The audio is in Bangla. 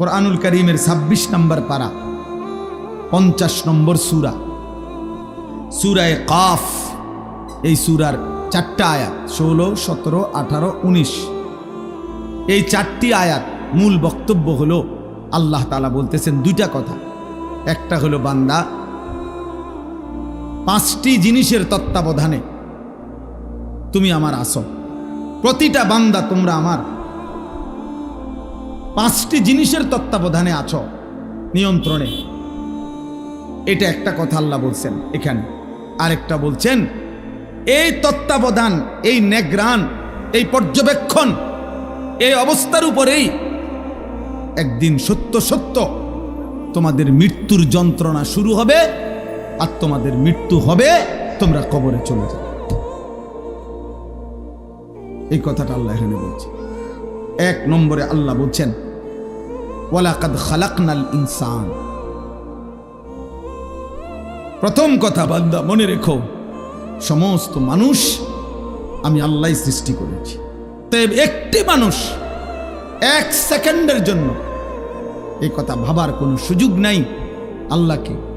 কোরআনুল করিমের ছাব্বিশ নম্বর পারা, পঞ্চাশ নম্বর সুরা। সুরায় কাফ, এই সুরার চারটা আয়াত, ষোলো, সতেরো, আঠারো, উনিশ। এই চারটি আয়াত মূল বক্তব্য হলো, আল্লাহ তালা বলতেছেন দুইটা কথা। একটা হলো বান্দা, পাঁচটি জিনিসের তত্ত্বাবধানে তুমি আমার আসো প্রতিটা বান্দা তোমরা আমার পাঁচটি জিনিসের তত্ত্বাবধানে আছো। নিয়ন্ত্রণে। এটা একটা কথা আল্লাহ বলছেন এখানে। আরেকটা বলছেন, এই তত্ত্বাবধান, এই নেগ্রান, এই পর্যবেক্ষণ, এই অবস্থার উপরেই একদিন সত্য সত্য তোমাদের মৃত্যুর যন্ত্রণা শুরু হবে আর তোমাদের মৃত্যু হবে, তোমরা কবরে চলে যাবে এই কথাটা আল্লাহ এখানে বলছে এক নম্বরে আল্লাহ বলছেন, ওয়ালাকাদ খালাকনাল ইনসান। প্রথম কথা বান্দা, মনে রেখো, সমস্ত মানুষ আমি আল্লাহ সৃষ্টি করেছি। তাই একটি মানুষ এক সেকেন্ডের জন্য এই কথা ভাবার কোনো সুযোগ নাই আল্লাহকে।